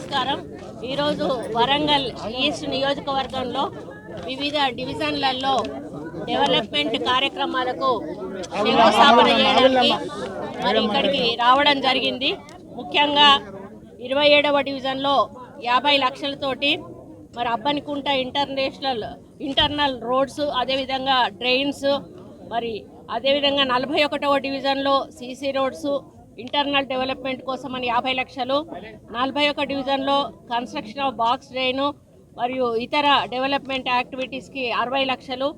నమస్కారం. ఈరోజు వరంగల్ ఈస్ట్ నియోజకవర్గంలో వివిధ డివిజన్లలో డెవలప్మెంట్ కార్యక్రమాలకు శంకుస్థాపన చేయడానికి మరి ఇక్కడికి రావడం జరిగింది. ముఖ్యంగా ఇరవై ఏడవ డివిజన్లో యాభై లక్షలతోటి మరి అబ్బనికుంట ఇంటర్నేషనల్ ఇంటర్నల్ రోడ్స్ అదేవిధంగా డ్రైన్స్ మరి అదేవిధంగా నలభై ఒకటవ డివిజన్లో సీసీ రోడ్స్ ఇంటర్నల్ డెవలప్మెంట్ కోసం అని యాభై లక్షలు నలభై ఒక డివిజన్లో కన్స్ట్రక్షన్ ఆఫ్ బాక్స్ డ్రైను మరియు ఇతర డెవలప్మెంట్ యాక్టివిటీస్కి అరవై లక్షలు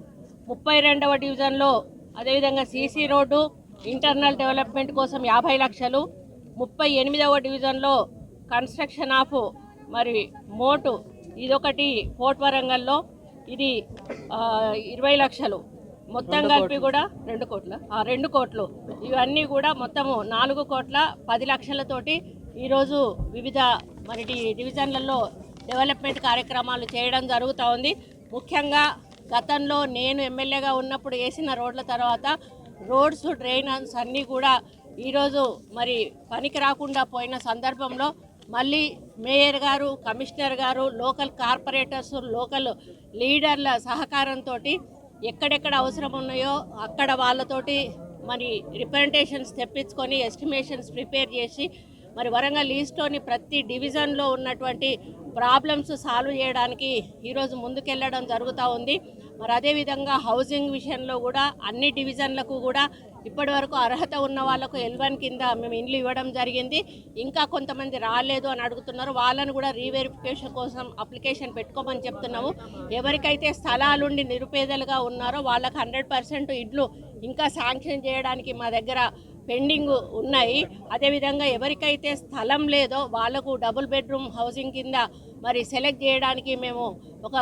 ముప్పై రెండవ డివిజన్లో అదేవిధంగా సీసీ రోడ్డు ఇంటర్నల్ డెవలప్మెంట్ కోసం యాభై లక్షలు ముప్పై ఎనిమిదవ డివిజన్లో కన్స్ట్రక్షన్ ఆఫ్ మరి మోటు ఇదొకటి ఫోర్ట్ వరంగల్లో. ఇది ఇరవై లక్షలు. మొత్తం కలిపి కూడా రెండు కోట్ల? రెండు కోట్లు. ఇవన్నీ కూడా మొత్తము నాలుగు కోట్ల పది లక్షలతోటి ఈరోజు వివిధ మరి డివిజన్లలో డెవలప్మెంట్ కార్యక్రమాలు చేయడం జరుగుతూ ఉంది. ముఖ్యంగా గతంలో నేను ఎమ్మెల్యేగా ఉన్నప్పుడు వేసిన రోడ్ల తర్వాత రోడ్స్ డ్రైనర్స్ అన్నీ కూడా ఈరోజు మరి పనికి రాకుండా పోయిన సందర్భంలో మళ్ళీ మేయర్ గారు కమిషనర్ గారు లోకల్ కార్పొరేటర్స్ లోకల్ లీడర్ల సహకారంతో ఎక్కడెక్కడ అవసరం ఉన్నాయో అక్కడ వాళ్ళతోటి మరి రిప్రజెంటేషన్స్ తెప్పించుకొని ఎస్టిమేషన్స్ ప్రిపేర్ చేసి మరి వరంగల్ ఈస్ట్లోని ప్రతి డివిజన్లో ఉన్నటువంటి ప్రాబ్లమ్స్ సాల్వ్ చేయడానికి ఈరోజు ముందుకెళ్ళడం జరుగుతూ ఉంది. మరి అదేవిధంగా హౌసింగ్ విషయంలో కూడా అన్ని డివిజన్లకు కూడా ఇప్పటివరకు అర్హత ఉన్న వాళ్ళకు ఎల్వన్ కింద మేము ఇండ్లు ఇవ్వడం జరిగింది. ఇంకా కొంతమంది రాలేదు అని అడుగుతున్నారు. వాళ్ళని కూడా రీవెరిఫికేషన్ కోసం అప్లికేషన్ పెట్టుకోమని చెప్తున్నాము. ఎవరికైతే స్థలాలుండి నిరుపేదలుగా ఉన్నారో వాళ్ళకు హండ్రెడ్ పర్సెంట్ ఇడ్లు ఇంకా శాంక్షన్ చేయడానికి మా దగ్గర పెండింగ్ ఉన్నాయి. అదేవిధంగా ఎవరికైతే స్థలం లేదో వాళ్ళకు డబుల్ బెడ్రూమ్ హౌసింగ్ కింద మరి సెలెక్ట్ చేయడానికి మేము ఒక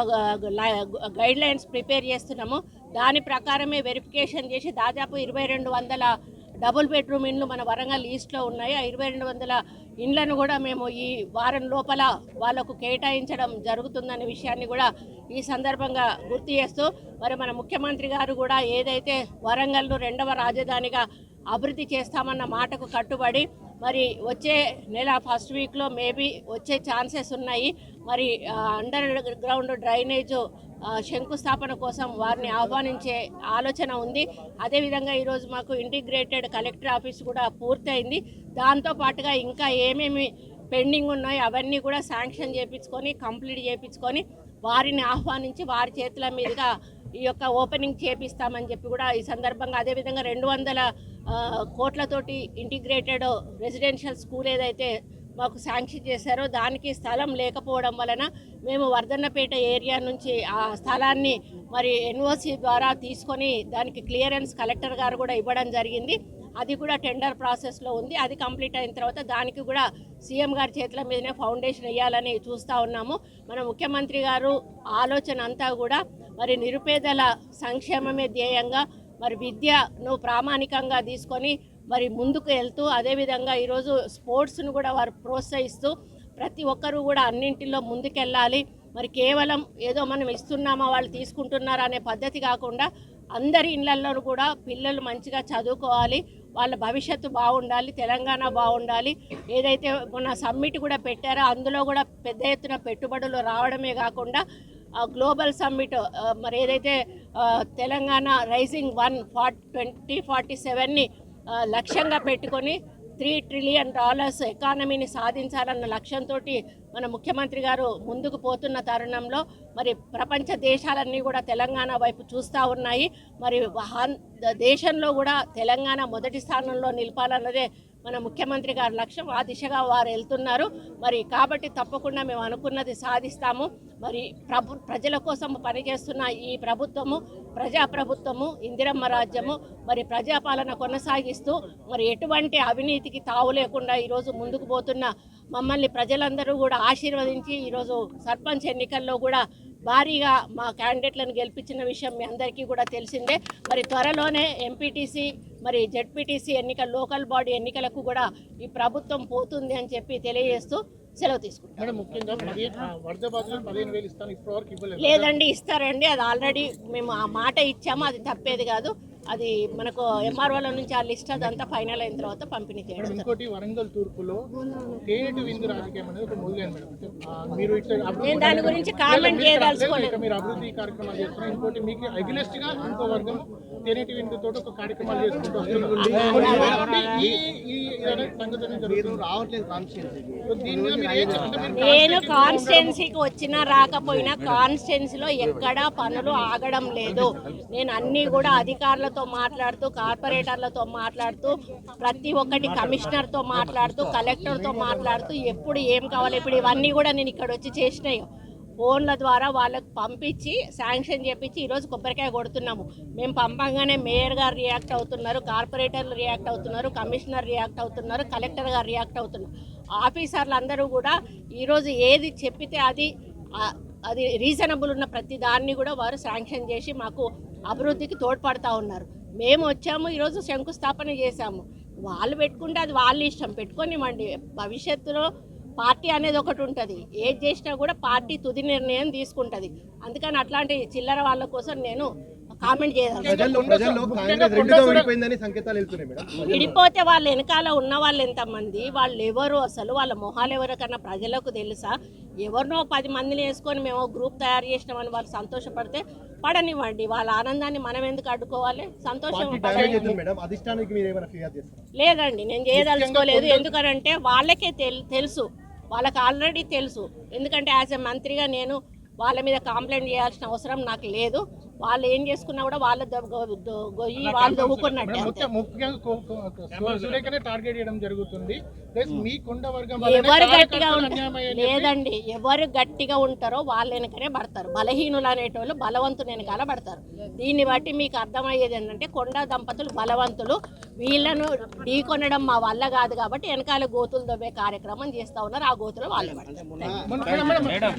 గైడ్ లైన్స్ ప్రిపేర్ చేస్తున్నాము. దాని ప్రకారమే వెరిఫికేషన్ చేసి దాదాపు ఇరవై రెండు వందల డబుల్ బెడ్రూమ్ ఇండ్లు మన వరంగల్ ఈస్ట్లో ఉన్నాయి. ఆ ఇరవై రెండు వందల ఇండ్లను కూడా మేము ఈ వారం లోపల వాళ్ళకు కేటాయించడం జరుగుతుందనే విషయాన్ని కూడా ఈ సందర్భంగా గుర్తు చేస్తూ మరి మన ముఖ్యమంత్రి గారు కూడా ఏదైతే వరంగల్ను రెండవ రాజధానిగా అభివృద్ధి చేస్తామన్న మాటకు కట్టుబడి మరి వచ్చే నెల ఫస్ట్ వీక్లో మేబీ వచ్చే ఛాన్సెస్ ఉన్నాయి. మరి అండర్ గ్రౌండ్ డ్రైనేజ్ శంకుస్థాపన కోసం వారిని ఆహ్వానించే ఆలోచన ఉంది. అదేవిధంగా ఈరోజు మాకు ఇంటిగ్రేటెడ్ కలెక్టర్ ఆఫీస్ కూడా పూర్తయింది. దాంతో పాటుగా ఇంకా ఏమేమి పెండింగ్ ఉన్నాయో అవన్నీ కూడా శాంక్షన్ చేయించుకొని కంప్లీట్ చేయించుకొని వారిని ఆహ్వానించి వారి చేతుల మీదుగా ఈ యొక్క ఓపెనింగ్ చేపిస్తామని చెప్పి కూడా ఈ సందర్భంగా అదేవిధంగా రెండు వందల కోట్లతోటి ఇంటిగ్రేటెడ్ రెసిడెన్షియల్ స్కూల్ ఏదైతే మాకు శాంక్షన్ చేశారో దానికి స్థలం లేకపోవడం వలన మేము వర్ధన్నపేట ఏరియా నుంచి ఆ స్థలాన్ని మరి ఎన్ఓసి ద్వారా తీసుకొని దానికి క్లియరెన్స్ కలెక్టర్ గారు కూడా ఇవ్వడం జరిగింది. అది కూడా టెండర్ ప్రాసెస్లో ఉంది. అది కంప్లీట్ అయిన తర్వాత దానికి కూడా సీఎం గారి చేతుల మీదనే ఫౌండేషన్ వేయాలని చూస్తూ ఉన్నాము. మన ముఖ్యమంత్రి గారు ఆలోచన అంతా కూడా మరి నిరుపేదల సంక్షేమమే ధ్యేయంగా మరి విద్యను ప్రామాణికంగా తీసుకొని మరి ముందుకు వెళ్తూ అదేవిధంగా ఈరోజు స్పోర్ట్స్ను కూడా వారు ప్రోత్సహిస్తూ ప్రతి ఒక్కరూ కూడా అన్నింటిలో ముందుకెళ్ళాలి. మరి కేవలం ఏదో మనం ఇస్తున్నామా వాళ్ళు తీసుకుంటున్నారా అనే పద్ధతి కాకుండా అందరి ఇళ్ళలో కూడా పిల్లలు మంచిగా చదువుకోవాలి. వాళ్ళ భవిష్యత్తు బాగుండాలి తెలంగాణ బాగుండాలి. ఏదైతే మన సమ్మిట్ కూడా పెట్టారో అందులో కూడా పెద్ద ఎత్తున పెట్టుబడులు రావడమే కాకుండా గ్లోబల్ సమ్మిట్ మరి ఏదైతే Telangana rising one forty twenty forty సెవెన్ని లక్ష్యంగా పెట్టుకొని త్రీ ట్రిలియన్ డాలర్స్ ఎకానమీని సాధించాలన్న లక్ష్యంతో మన ముఖ్యమంత్రి గారు ముందుకు పోతున్న తరుణంలో మరి ప్రపంచ దేశాలన్నీ కూడా తెలంగాణ వైపు చూస్తూ ఉన్నాయి. మరి దేశంలో కూడా తెలంగాణ మొదటి స్థానంలో నిలపాలన్నదే మన ముఖ్యమంత్రి గారి లక్ష్యం. ఆ దిశగా వారు వెళ్తున్నారు. మరి కాబట్టి తప్పకుండా మేము అనుకున్నది సాధిస్తాము. మరి ప్రభు ప్రజల కోసం పనిచేస్తున్న ఈ ప్రభుత్వము ప్రజా ప్రభుత్వము ఇందిరమ్మ రాజ్యము మరి ప్రజాపాలన కొనసాగిస్తూ మరి ఎటువంటి అవినీతికి తావు లేకుండా ఈరోజు ముందుకు పోతున్న మమ్మల్ని ప్రజలందరూ కూడా ఆశీర్వదించి ఈరోజు సర్పంచ్ ఎన్నికల్లో కూడా భారీగా మా క్యాండిడేట్లను గెలిపించిన విషయం మీ అందరికీ కూడా తెలిసిందే. మరి త్వరలోనే ఎంపీటీసీ మరి జెడ్పీటీసీ ఎన్నికల లోకల్ బాడీ ఎన్నికలకు కూడా ఈ ప్రభుత్వం పోతుంది అని చెప్పి తెలియజేస్తూ సెలవు తీసుకుంటాం. లేదండి ఇస్తారండి. అది ఆల్రెడీ మేము ఆ మాట ఇచ్చాము. అది తప్పేది కాదు. అది మనకు ఎంఆర్ఓల నుంచి ఆ లిస్ట్ అదంతా ఫైనల్ అయిన తర్వాత పంపిణీ చేయడం ఇంకోటి వరంగల్ తూర్పులో తేనెటి విందు రాజకీయం అనేది ఒక మేడం. ఆ, మీరు నేను దాని గురించి కామెంట్ చేయదలుచుకోలేదు. మీరు అభివృద్ధి కార్యక్రమాలు చేస్తున్నారు. ఇంకోటి మీకు అగినెస్ట్గా ఇంకో వర్గం తేనెటి విందు తోటి ఒక కార్యక్రమాలు చేసుకుంటూ నేను కాన్స్టిట్యున్సీకి వచ్చినా రాకపోయినా కాన్స్టిట్యున్సీలో ఎక్కడా పనులు ఆగడం లేదు. నేను అన్నీ కూడా అధికారులతో మాట్లాడుతూ కార్పొరేటర్లతో మాట్లాడుతూ ప్రతి ఒక్కటి కమిషనర్తో మాట్లాడుతూ కలెక్టర్తో మాట్లాడుతూ ఎప్పుడు ఏం కావాలి ఇప్పుడు ఇవన్నీ కూడా నేను ఇక్కడ వచ్చి చేసినాయి. ఫోన్ల ద్వారా వాళ్ళకు పంపించి శాంక్షన్ చేపించి ఈరోజు కొబ్బరికాయ కొడుతున్నాము. మేము పంపంగానే మేయర్ గారు రియాక్ట్ అవుతున్నారు కార్పొరేటర్లు రియాక్ట్ అవుతున్నారు కమిషనర్ రియాక్ట్ అవుతున్నారు కలెక్టర్ గారు రియాక్ట్ అవుతున్నారు. ఆఫీసర్లు అందరూ కూడా ఈరోజు ఏది చెప్పితే అది అది రీజనబుల్ ఉన్న ప్రతి దాన్ని కూడా వారు శాంక్షన్ చేసి మాకు అభివృద్ధికి తోడ్పడతా ఉన్నారు. మేము వచ్చాము ఈరోజు శంకుస్థాపన చేశాము. వాళ్ళు పెట్టుకుంటే అది వాళ్ళ ఇష్టం. పెట్టుకోనివ్వండి. భవిష్యత్తులో పార్టీ అనేది ఒకటి ఉంటుంది. ఏది చేసినా కూడా పార్టీ తుది నిర్ణయం తీసుకుంటుంది. అందుకని అట్లాంటి చిల్లర వాళ్ళ కోసం నేను కామెంట్ విడిపోతే వాళ్ళ వెనకాల ఉన్న వాళ్ళు ఎంతమంది? వాళ్ళు ఎవరు అసలు? వాళ్ళ మొహాలు ఎవరు కన్నా ప్రజలకు తెలుసా? ఎవరినో పది మందిని వేసుకొని మేము గ్రూప్ తయారు చేసినామని వాళ్ళు సంతోషపడితే పడనివ్వండి. వాళ్ళ ఆనందాన్ని మనం ఎందుకు అడ్డుకోవాలి? సంతోషం లేదండి నేను చేయదలుచుకోలేదు. ఎందుకనంటే వాళ్ళకే తెల్- తెలుసు. వాళ్ళకి ఆల్రెడీ తెలుసు. ఎందుకంటే యాజ్ ఎ మంత్రిగా నేను వాళ్ళ మీద కంప్లైంట్ చేయాల్సిన అవసరం నాకు లేదు. వాళ్ళు ఏం చేసుకున్నా కూడా వాళ్ళ గొయ్యి వాళ్ళు దవ్వుకున్నట్టే ముఖ్యంగా టార్గెట్ చేయడం జరుగుతుంది. ఎవరు గట్టిగా లేదండి. ఎవరు గట్టిగా ఉంటారో వాళ్ళ వెనకనే పడతారు. బలహీనులు అనేటోళ్ళు బలవంతుని వెనకాల పడతారు. దీన్ని బట్టి మీకు అర్థమయ్యేది ఏంటంటే కొండ దంపతులు బలవంతులు. వీళ్ళను ఢీకొనడం మా వల్ల కాదు కాబట్టి వెనకాల గోతులు దొబ్బే కార్యక్రమం చేస్తా ఉన్నారు. ఆ గోతులు వాళ్ళు పడతారు.